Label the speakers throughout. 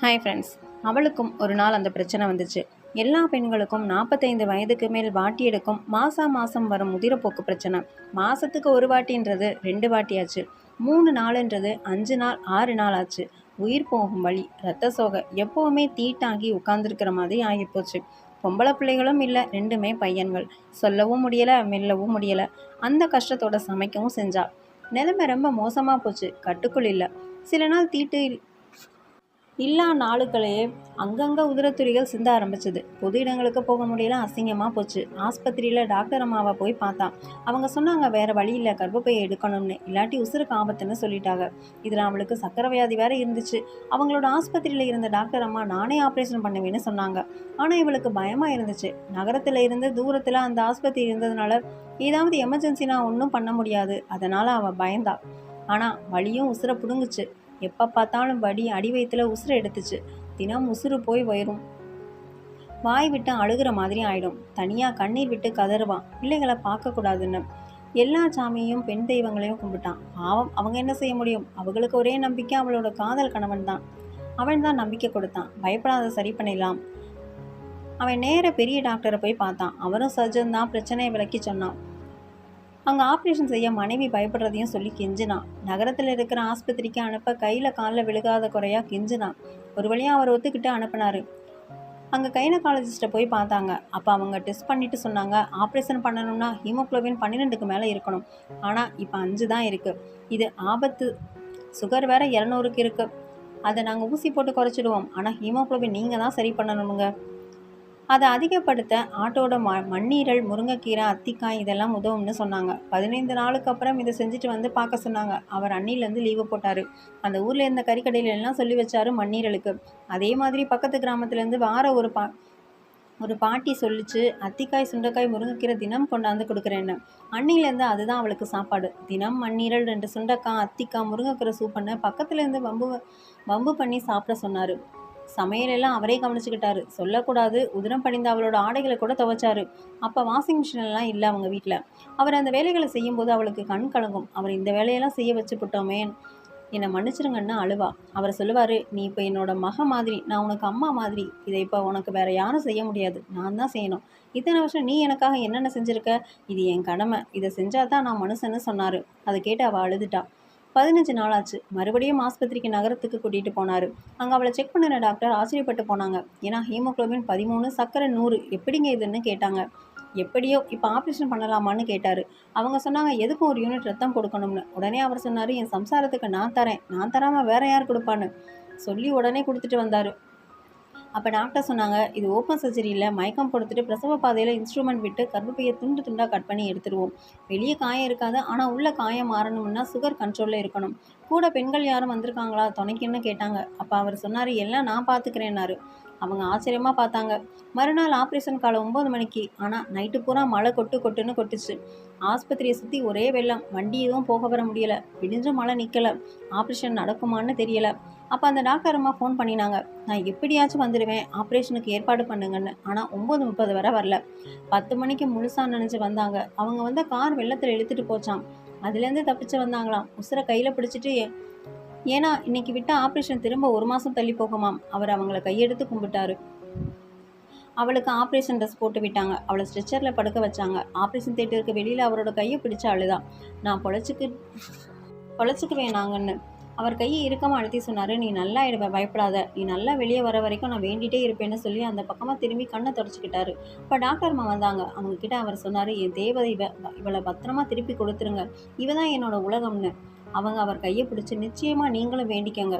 Speaker 1: Hi friends அவளுக்கும் ஒரு நாள் அந்த பிரச்சனை வந்துச்சு. எல்லா பெண்களுக்கும் நாற்பத்தைந்து வயதுக்கு மேல் வாட்டி எடுக்கும் மாதம் மாதம் வரும் முதிரப்போக்கு பிரச்சனை. மாதத்துக்கு ஒரு வாட்டின்றது ரெண்டு வாட்டியாச்சு. மூணு நாளுன்றது அஞ்சு நாள் ஆறு நாள் ஆச்சு. உயிர் போகும் வழி ரத்த சோகை எப்போவுமே தீட்டாகி உட்கார்ந்துருக்கிற மாதிரி ஆகிப்போச்சு. பொம்பளை பிள்ளைகளும் இல்லை ரெண்டுமே பையன்கள். சொல்லவும் முடியலை மெல்லவும் முடியலை. அந்த கஷ்டத்தோட சமைக்கவும் செஞ்சா. நிலைமை ரொம்ப மோசமாக போச்சு. கட்டுக்குள் இல்லை. சில நாள் தீட்டு இல்லா நாளுக்களையே அங்கங்கே உதிரத்துளிகள் சிந்த ஆரம்பிச்சது. பொது இடங்களுக்கு போக முடியல அசிங்கமாக போச்சு. ஆஸ்பத்திரியில் டாக்டர் அம்மாவை போய் பார்த்தான். அவங்க சொன்னாங்க வேறு வழி இல்லை கர்ப்பப்பையை எடுக்கணும்னு. இல்லாட்டி உசுருக்கு ஆபத்துன்னு சொல்லிட்டாங்க. இதில் அவளுக்கு சக்கரை வியாதி வேற இருந்துச்சு. அவங்களோட ஆஸ்பத்திரியில் இருந்த டாக்டர் அம்மா நானே ஆப்ரேஷன் பண்ணுவேன்னு சொன்னாங்க. ஆனால் இவளுக்கு பயமாக இருந்துச்சு. நகரத்தில் இருந்து தூரத்தில் அந்த ஆஸ்பத்திரி இருந்ததுனால ஏதாவது எமர்ஜென்சினா ஒன்றும் பண்ண முடியாது. அதனால் அவள் பயந்தா. ஆனால் வழியும் உசுரை பிடுங்குச்சு. எப்போ பார்த்தாலும் வடி அடி வயிற்றுல உசுரை எடுத்துச்சு. தினம் உசுறு போய் வயிறும். வாய் விட்டு அழுகிற மாதிரி ஆயிடும். தனியாக கண்ணீர் விட்டு கதறுவான். பிள்ளைகளை பார்க்கக்கூடாதுன்னு எல்லா சாமியையும் பெண் தெய்வங்களையும் கும்பிட்டான். பாவம் அவங்க என்ன செய்ய முடியும்? அவங்களுக்கு ஒரே நம்பிக்கை அவளோட காதல் கணவன் தான். அவன் தான் நம்பிக்கை கொடுத்தான். பயப்படாத சரி பண்ணிடலாம் அவன் நேர பெரிய டாக்டரை போய் பார்த்தான். அவரும் சர்ஜன் தான் பிரச்சனையை விளக்கி சொன்னான். அங்கே ஆப்ரேஷன் செய்ய மனைவி பயப்படுறதையும் சொல்லி கெஞ்சினான் நகரத்தில் இருக்கிற ஆஸ்பத்திரிக்கு அனுப்ப கையில் காலில் விழுகாத குறையாக கெஞ்சினான் ஒரு வழியாக அவர் ஒத்துக்கிட்டு அனுப்பினார். அங்கே கைனகாலஜிஸ்ட்டை போய் பார்த்தாங்க. அப்போ அவங்க டெஸ்ட் பண்ணிட்டு சொன்னாங்க ஆப்ரேஷன் பண்ணணும்னா ஹீமோக்ளோபின் பன்னிரெண்டுக்கு மேலே இருக்கணும். ஆனால் இப்போ அஞ்சு தான் இருக்குது இது ஆபத்து. சுகர் வேற இரநூறுக்கு இருக்குது அதை நாங்கள் ஊசி போட்டு குறைச்சிடுவோம். ஆனால் ஹீமோக்ளோபின் நீங்கள் தான் சரி பண்ணணுங்க அதை அதிகப்படுத்த ஆட்டோட ம மண்ணீரல் முருங்கைக்கீரை அத்திக்காய் இதெல்லாம் உதவும்னு சொன்னாங்க. பதினைந்து நாளுக்கு அப்புறம் இதை செஞ்சுட்டு வந்து பார்க்க சொன்னாங்க. அவர் அண்ணிலேருந்து லீவு போட்டார். அந்த ஊரில் இருந்த கறிக்கடையில எல்லாம் சொல்லி வச்சாரு மண்ணீரலுக்கு. அதே மாதிரி பக்கத்து கிராமத்துலேருந்து வார ஒரு பா ஒரு பாட்டி சொல்லிச்சு அத்திக்காய் சுண்டைக்காய் முருங்கைக்கீரை தினம் கொண்டாந்து கொடுக்குறேன்னு. அன்னிலேருந்து அதுதான் அவளுக்கு சாப்பாடு. தினம் மண்ணீரல் ரெண்டு சுண்டைக்காய் அத்திக்காய் முருங்கைக்கீரை சூப் பண்ண பக்கத்துலேருந்து வம்பு வம்பு பண்ணி சாப்பிட சொன்னார். சமையலெல்லாம் அவரே கவனிச்சுக்கிட்டாரு. சொல்லக்கூடாது. உதிரம் படிந்த அவளோட ஆடைகளை கூட துவைச்சாரு. அப்போ வாஷிங் மிஷின்லாம் இல்லை அவங்க வீட்டில் அவர் அந்த வேலைகளை செய்யும்போது அவளுக்கு கண் கலங்கும். அவர் இந்த வேலையெல்லாம் செய்ய வச்சுப்புட்டோமே என்னை மன்னிச்சிருங்கன்னு அழுவா. அவர் சொல்லுவார் நீ இப்போ என்னோட மக மாதிரி நான் உனக்கு அம்மா மாதிரி. இதை இப்போ உனக்கு வேறு யாரும் செய்ய முடியாது. நான் தான் செய்யணும். இத்தனை வருஷம் நீ எனக்காக என்னென்ன செஞ்சுருக்க? இது என் கடமை. இதை செஞ்சால் தான் நான் மனுஷன்னு சொன்னார். அதை கேட்டு அவள் அழுதுட்டா. பதினஞ்சு நாள் ஆச்சு மறுபடியும் ஆஸ்பத்திரிக்கு நகரத்துக்கு கூட்டிகிட்டு போனார். அங்கே அவளை செக் பண்ணின டாக்டர் ஆச்சரியப்பட்டு போனாங்க. ஏன்னா ஹீமோக்ளோபின் பதிமூணு சர்க்கரை நூறு எப்படிங்க இதுன்னு கேட்டாங்க. எப்படியோ இப்போ ஆப்ரேஷன் பண்ணலாமான்னு கேட்டார். அவங்க சொன்னாங்க எதுக்கும் ஒரு யூனிட் ரத்தம் கொடுக்கணும்னு? உடனே அவர் சொன்னார் என் சம்சாரத்துக்கு நான் தரேன். நான் தராமல் வேற யார் கொடுப்பான்னு? சொல்லி உடனே கொடுத்துட்டு வந்தார். அப்போ டாக்டர் சொன்னாங்க இது ஓப்பன் சர்ஜரி இல்லை மயக்கம் கொடுத்துட்டு பிரசவ பாதையில் இன்ஸ்ட்ருமெண்ட் விட்டு கர்ப்பப்பையை துண்டு துண்டாக கட் பண்ணி எடுத்துருவோம். வெளியே காயம் இருக்காது ஆனால் உள்ள காயம் மாறணும்னா சுகர் கண்ட்ரோலில் இருக்கணும். கூட பெண்கள் யாரும் வந்திருக்காங்களா? துணைக்குன்னு கேட்டாங்க. அப்போ அவர் சொன்னார் எல்லாம் நான் பார்த்துக்கிறேன்னாரு அவங்க ஆச்சரியமாக பார்த்தாங்க. மறுநாள் ஆப்ரேஷன் காலை ஒம்பது மணிக்கு. ஆனால் நைட்டு பூரா மழை கொட்டு கொட்டுன்னு கொட்டுச்சு. ஆஸ்பத்திரியை சுற்றி ஒரே வெள்ளம். வண்டி எதுவும் போக வர முடியலை. விடிஞ்ச மழை நிற்கலை ஆப்ரேஷன் நடக்குமான்னு தெரியலை. அப்போ அந்த டாக்டர் அம்மா ஃபோன் பண்ணினாங்க. நான் எப்படியாச்சும் வந்துடுவேன் ஆப்ரேஷனுக்கு ஏற்பாடு பண்ணுங்கன்னு. ஆனால் ஒம்பது முப்பது வரை வரல. பத்து மணிக்கு முழுசாக நினச்சி வந்தாங்க. அவங்க வந்து கார் வெள்ளத்தில் இழுத்துட்டு போச்சான் அதுலேருந்து தப்பிச்சு வந்தாங்களாம். உசுரை கையில் பிடிச்சிட்டு ஏன்னா இன்னைக்கு விட்டால் ஆப்ரேஷன் திரும்ப ஒரு மாதம் தள்ளி போகுமாம். அவர் அவங்கள கையெடுத்து கும்பிட்டாரு. அவளுக்கு ஆப்ரேஷன் ட்ரெஸ் போட்டு விட்டாங்க. அவளை ஸ்ட்ரெச்சரில் படுக்க வச்சாங்க. ஆப்ரேஷன் தேட்டருக்கு வெளியில் அவரோட கையை பிடிச்ச அழுதான் நான் பொழைச்சிக்கு பொழைச்சிக்குவேன் நாங்கன்னு. அவர் கையை இறுக்கமாக அழுத்தி சொன்னார் நீ நல்லா ஆயிடுவ பயப்படாத. நீ நல்லா வெளியே வர வரைக்கும் நான் வேண்டிகிட்டே இருப்பேன்னு சொல்லி அந்த பக்கமாக திரும்பி கண்ணை தொடச்சிக்கிட்டாரு. இப்போ டாக்டர் அம்மா வந்தாங்க. அவங்க கிட்ட அவர் சொன்னார் என் தேவதை இவ இவளை பத்திரமா திருப்பி கொடுத்துருங்க. இவ தான் என்னோட உலகம்னு. அவங்க அவர் கையை பிடிச்சி நிச்சயமாக நீங்களும் வேண்டிக்கங்க.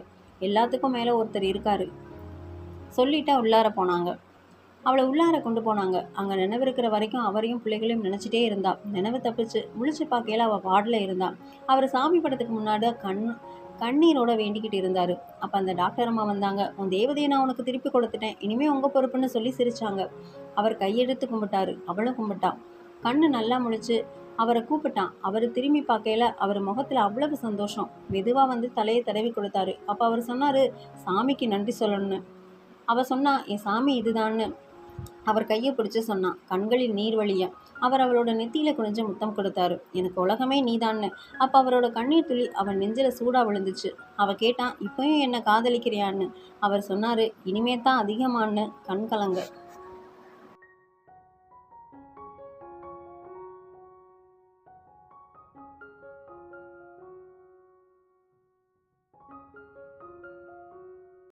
Speaker 1: எல்லாத்துக்கும் மேலே ஒருத்தர் இருக்காரு. சொல்லிட்டா உள்ளார போனாங்க. அவளை உள்ளார கொண்டு போனாங்க. அங்கே நினைவிருக்கிற வரைக்கும் அவரையும் பிள்ளைகளையும் நினச்சிட்டே இருந்தாள் நினைவு தப்பிச்சு முழிச்சு பார்க்கையில அவள் வார்டில் இருந்தாள் அவர் சாமி படத்துக்கு முன்னாடி கண் கண்ணீரோட வேண்டிக்கிட்டு இருந்தார். அப்போ அந்த டாக்டர் அம்மா வந்தாங்க. உன் தேவதையை நான் உனக்கு திருப்பி கொடுத்துட்டேன். இனிமேல் உங்கள் பொறுப்புன்னு சொல்லி சிரிச்சாங்க. அவர் கையெடுத்து கும்பிட்டாரு. அவளும் கும்பிட்டான் கண்ணு நல்லா முழிச்சு அவரை கூப்பிட்டான் அவர் திரும்பி பார்க்கையில அவர் முகத்தில் அவ்வளவு சந்தோஷம். மெதுவாக வந்து தலையை தடவி கொடுத்தாரு. அப்போ அவர் சொன்னார் சாமிக்கு நன்றி சொல்லணும்னு. அவள் சொன்னா என் சாமி இதுதான்னு. அவர் கையை பிடிச்சு சொன்னான் கண்களில் நீர் வழிய? அவர் அவளோட நெத்தியில குனிஞ்சு முத்தம் கொடுத்தாரு. எனக்கு உலகமே நீதான்னு. அப்போ அவரோட கண்ணீர் துளி அவன் நெஞ்சில சூடா விழுந்துச்சு. அவ கேட்டான் இப்பயும் என்ன காதலிக்கிறியான்னு? அவர் சொன்னாரு இனிமே தான் அதிகமான்னு கண் கலங்க.